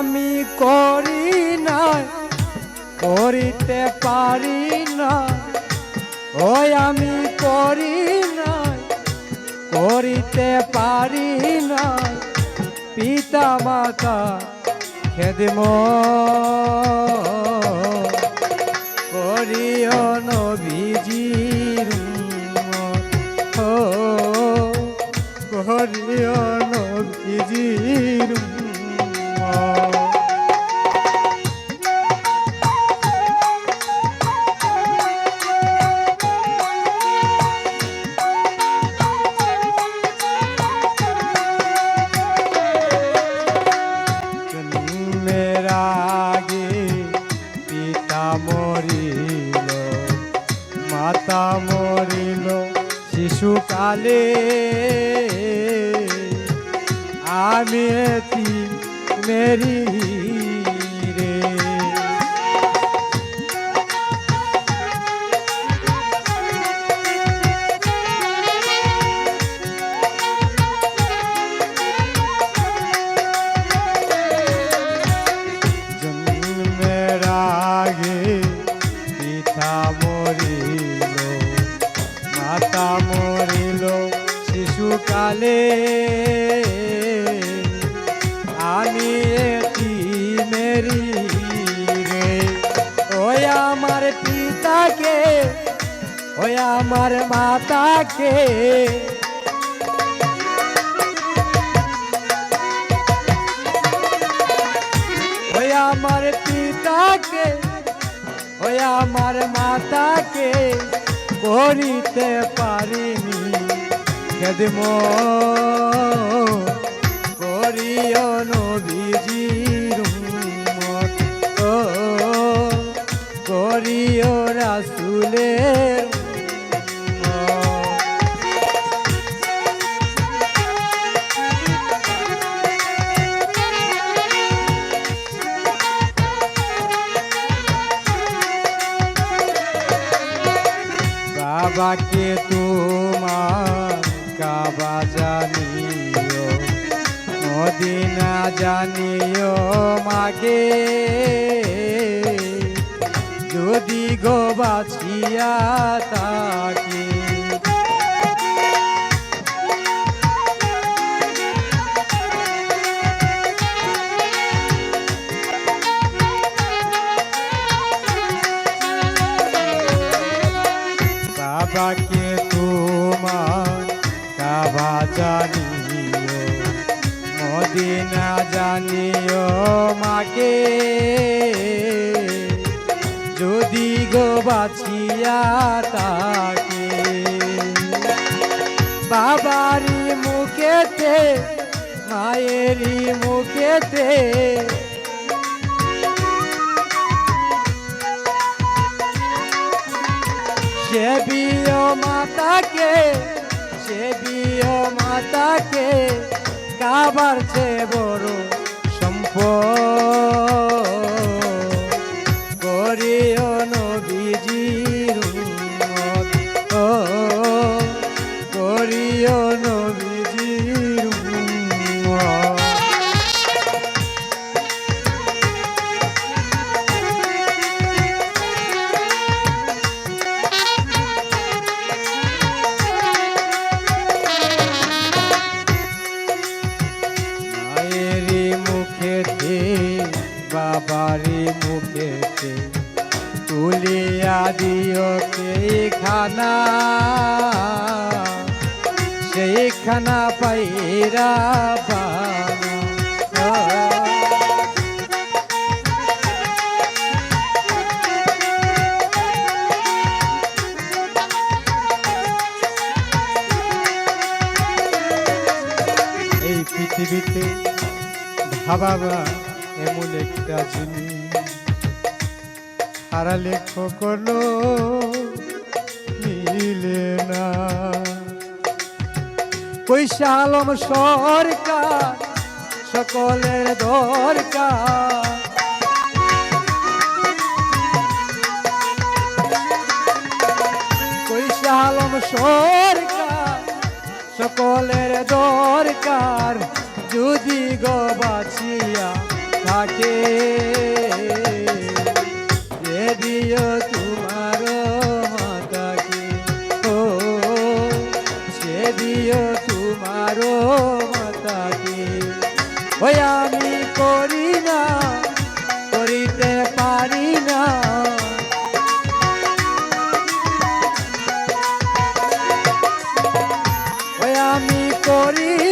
আমি করি না করিতে পারি না ওই আমি করি না করিতে পারি না পিতা মাতা খেদম করিও নবীজির। ও, করিও নবীজির মাতা মরিল শিশুকালে। আমি মেরি মরিল শিশুকালে। আমি এটি মেরি রে। ওই আমার পিতাকে, ওই আমার মাতাকে। আমার পিতাকে, ওই আমার মাতাকে। করিতে পারিনি। খেদম বাবাকে তোমার কাবা জানিও মদিনা জানিও মাগে। যদি গোবাছিয়া তাকে বাবাকে তোমার কাবা জানিও মদিনা জানিও মাকে, যদি গো বাছিয়া তাকে বাবারি মুখেতে, মায়েরি মুখেতে সেবিও মাতাকে সে বিয় মাতাকে কাবার চেয়ে বড় সম্পদ। বাবারই মুখেতে তুলিয়া দিও কে খানা সেই খানা পাইরা এই পৃথিবীতে ভাবাবা এমন একটা জিনিস হারালে কখনো মিলে না। পয়সা আলম সরকার, সকলের দরকার। পয়সা আলম সরকার, সকলের দরকার। যদি গো বাছিয়া থাকে। তোমার ও সে তোমার করি না করিতে আমি করি